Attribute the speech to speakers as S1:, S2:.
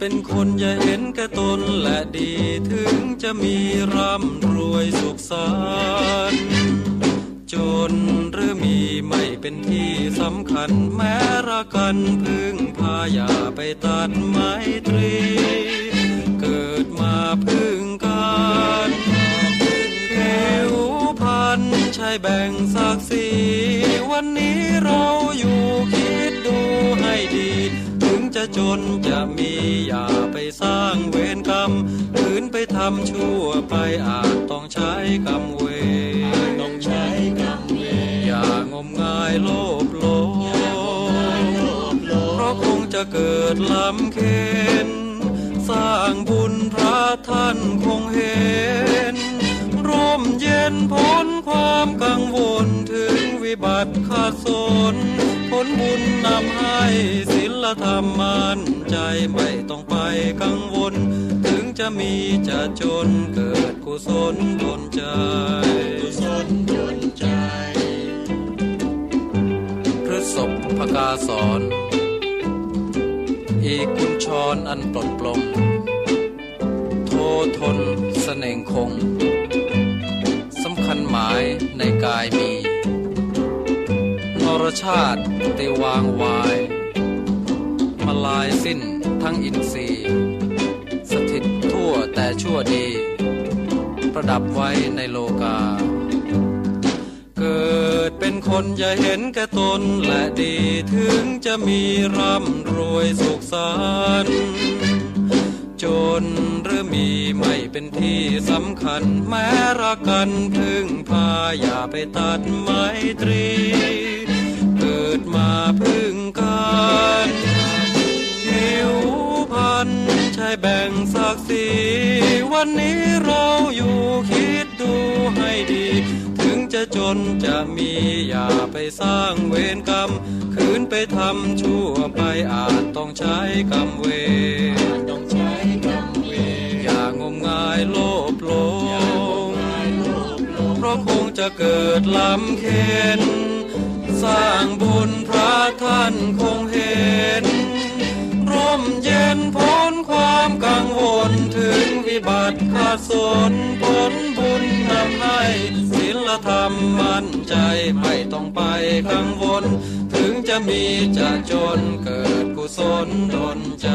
S1: ป็นคนอย่าเห็นแก่ตนและดีถึงจะมีร่ำรวยสุขสันต์จนหรือมีไม่เป็นที่สำคัญแม้รักกันพึ่งพาอย่าไปตัดไม้ตรี เกิดมาพึ่งกันผิวพันใช่แบ่งศักดิ์ศรีวันนี้เรา จนจะมีอย่าไปสร้างเวรกรรมขืนไปทำชั่วไปอาจต้องใช้กรรมเวร
S2: ต้องใช้กรรมเวร
S1: อย่างมงายโลภโลภเพราะคงจะเกิดลำเค็นสร้างบุญพระท่านคงเห็น ร่มเย็นพ้นความกังวลถึงวิบัติขาดสนผลบุญนำให้ศี ลธรรมมันใจไม่ต้องไปกังวล ถึงจะมีจะจนเกิดกุศลดลใจ
S2: กุศลดลใจ
S1: พฤศพพกาสอนอีกกุญชรอันปลดปลงโททนเสน่งคง สำคัญหมายในกายมีนรชาติติวางวายมาลายสิ้น ทั้งอินทรีย์ สถิตทั่วแต่ชั่วดี ประดับไว้ในโลกา เกิดเป็นคนอย่าเห็นแก่ตนและดีถึงจะมีร่ำรวยสุขสันต์จนหรือมีไม่เป็นที่สำคัญ แม้รักกันพึ่งพาอย่าไปตัดไมตรี เกิดมา ศักดิ์ศรีวันนี้เราอยู่คิดดูให้ดี ถึงจะจนจะมีอย่าไปสร้างเวรกรรม คืนไปทำชั่วไปอาจต้องใช้กรรมเวร
S2: ต้องใช้กรรมเวร
S1: อย่างมงายโลภโลภ
S2: โลภโลภ
S1: เพราะคงจะเกิดลำเค็นสร้างบุญพระท่านคงเห็นร่มเย็ นพ้นความกังวลถึงวิบัติขาดสนผลบุญนำให้ศีลธรรมมั่นใจไม่ต้องไปกังวล ถึงจะมีจะจนเกิดกุศลดลใจ